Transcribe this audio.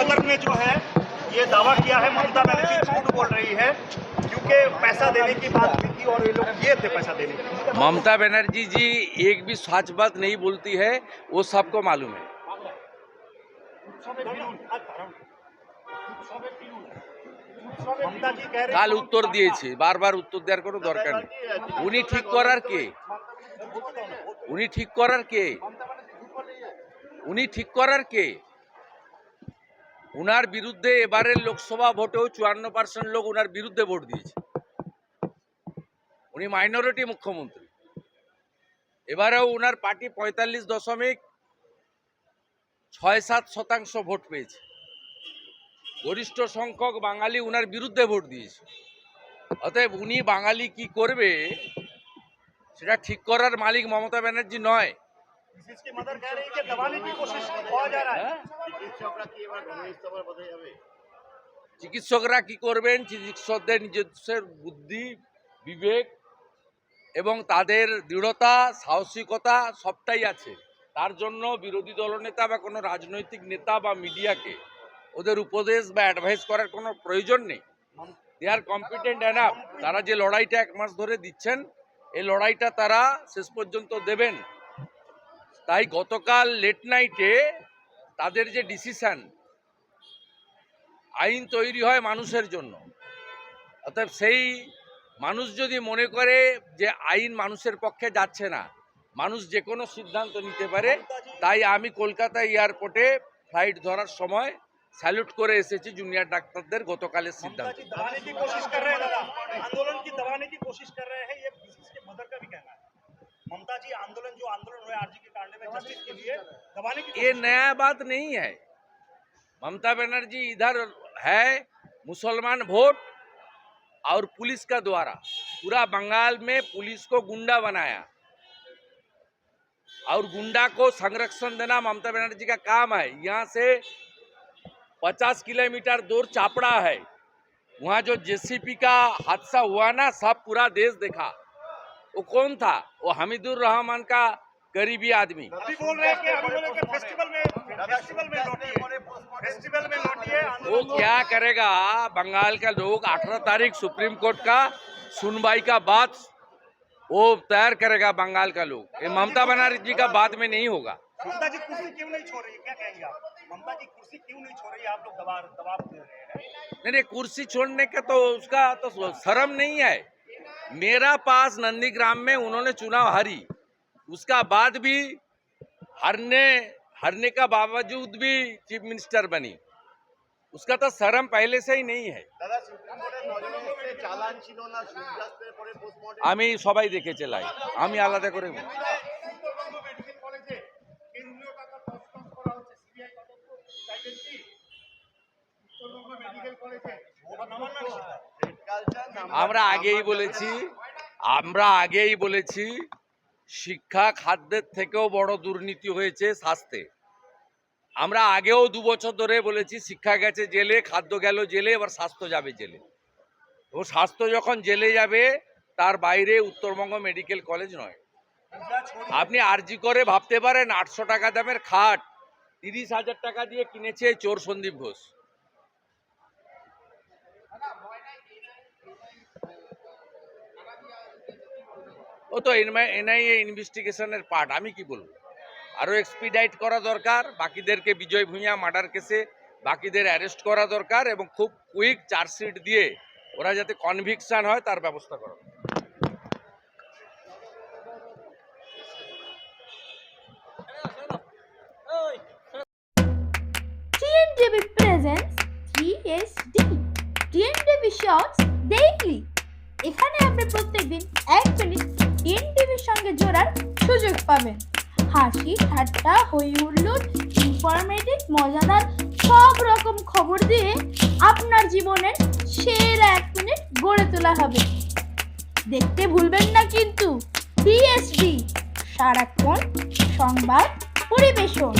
Mother ने जो है ये दावा किया है ममता बनर्जी झूठ बोल रही है क्योंकि पैसा देने की बात हुई थी और ये लोग किए थे पैसा देने की ममता बनर्जी जी एक भी सच बात नहीं बोलती है वो सबको मालूम है ममता जी कह रही কাল উত্তর দিয়েছে বারবার উত্তর দেওয়ার কোনো দরকার নেই উনি ঠিক করার কে উনি ঠিক করার কে উনি ঠিক করার কে উনার বিরুদ্ধে এবারের লোকসভা ভোটেও চুয়ান্ন পার্সেন্ট লোক উনার বিরুদ্ধে ভোট দিয়েছে। উনি মাইনরিটি মুখ্যমন্ত্রী। এবারেও উনার পার্টি পঁয়তাল্লিশ দশমিক ছয় সাত শতাংশ ভোট পেয়েছে। গরিষ্ঠ সংখ্যক বাঙালি উনার বিরুদ্ধে ভোট দিয়েছে। অতএব উনি বাঙালি কি করবে, সেটা ঠিক করার মালিক মমতা ব্যানার্জি নয়। इसकी मदर कह रही है कि दबाने की कोशिश किया जा रहा है হ্যাঁ? চিকিৎসকরা কি করবেন চিকিৎসকদের নিজস্বের বুদ্ধি বিবেক এবং তাদের দৃঢ়তা সাহসিকতা সবটাই আছে তার জন্য বিরোধী দলনেতা বা কোনো রাজনৈতিক নেতা বা মিডিয়াকে ওদের উপদেশ বা অ্যাডভাইস করার কোনো প্রয়োজন নেই দে আর কম্পিটেন্ট এনাফ তারা যে লড়াইটা এক মাস ধরে দিচ্ছেন এই লড়াইটা তারা শেষ পর্যন্ত দেবেন তাই গতকাল লেট নাইটে তাদের যে ডিসিশন আইন তৈরি হয় মানুষের জন্য অর্থাৎ সেই মানুষ যদি মনে করে যে আইন মানুষের পক্ষে যাচ্ছে না মানুষ যে কোনো সিদ্ধান্ত নিতে পারে তাই আমি কলকাতা এয়ারপোর্টে ফ্লাইট ধরার সময় স্যালুট করে এসেছি জুনিয়র ডাক্তারদের গতকালের ममता সিদ্ধান্ত जी दबाने की कोशिश कर रहे हैं दादा आंदोलन की दबाने की कोशिश कर रहे हैं ये इसके मदर का भी कहना है ममता जी आंदोलन जो आंदोलन हुए आरजी के कांड में जस्टिस के लिए दबाने की ये नया बात नहीं है। ममता बनर्जी इधर है मुसलमान वोट और पुलिस का द्वारा। पूरा बंगाल में पुलिस को गुंडा बनाया और गुंडा को संरक्षण देना ममता बनर्जी का काम है। यहाँ से 50 किलोमीटर दूर चापड़ा है। वहाँ जो जेसीपी का हादसा हुआ ना सब पूरा देश देखा। वो कौन था? वो हमीदुर रहमान का करीबी आदमी। अभी बोल रहे हैं कि कि फेस्टिवल में फेस्टिवल में लौटिए। फेस्टिवल में लौटिए वो क्या करेगा? बंगाल का लोग 18 तारीख सुप्रीम कोर्ट का सुनवाई का बात वो तैयार करेगा बंगाल का लोग। ये ममता बनर्जी का बाद में नहीं होगा। ममता जी कुर्सी क्यों नहीं छोड़ रही? क्या कहेंगे आप? ममता जी कुर्सी क्यों नहीं छोड़ रही? आप लोग दबाव दबाव दे रहे हैं। नहीं नहीं कुर्सी छोड़ने का तो उसका तो शर्म नहीं है। मेरा पास नंदीग्राम में उन्होंने चुनाव हारी। उसका बाद भी हारने हारने का बावजूद भी चीफ मिनिस्टर बनी उसका तो शर्म पहले से ही नहीं है দাদা সুপ্রিম কোর্টের নজরে এসেছে চালান ছিল না সূর্যাস্তের পরে পোস্টমর্টম আমি সবাই দেখে চালাই আমি আলাদা করে বলি। উত্তরবঙ্গ মেডিকেল কলেজে কেন্দ্রীয় টাকা তছনছ করা হচ্ছে সিবিআই তদন্ত চাইবেন কি উত্তরবঙ্গ মেডিকেল কলেজে নবান্ন কালচার আমরা আগেই বলেছি আমরা আগেই বলেছি শিক্ষা খাদ্যের থেকেও বড় দুর্নীতি হয়েছে স্বাস্থ্যে। আমরা আগেও দু বছর ধরে বলেছি, শিক্ষা গেছে জেলে, খাদ্য গেল জেলে, এবার স্বাস্থ্য যাবে জেলে। ও স্বাস্থ্য যখন জেলে যাবে, তার বাইরে উত্তরবঙ্গ মেডিকেল কলেজ নয়। আপনি আরজি করে ভাবতে পারেন, আটশো টাকা দামের খাট, তিরিশ হাজার টাকা দিয়ে কিনেছে চোর সন্দীপ ঘোষ। ও তো এনআইএ ইনভেস্টিগেশনের পার্ট, আমি কি বলব? আরও এক্সপিডাইট করা দরকার, বাকিদেরকে বিজয় ভূঁইয়া মার্ডার কেসে বাকিদের অ্যারেস্ট করা দরকার এবং খুব কুইক চার্জশিট দিয়ে ওরা যাতে কনভিকশান হয়, তার ব্যবস্থা করা। TNTV presents 3SD TNTV Shorts Daily এখানে আপনি প্রত্যেকদিন এক মিনিট টিএনটিভির সঙ্গে জোড়ার সুযোগ পাবেন। হাসি, ঠাট্টা, হই হুল্লোড় ইনফরমেটিভ মজাদার, সব রকম খবর দিয়ে আপনার জীবনের সেরা এক মিনিট গড়ে তোলা হবে। দেখতে ভুলবেন না কিন্তু টিএসডি সারাক্ষণ সংবাদ পরিবেশন।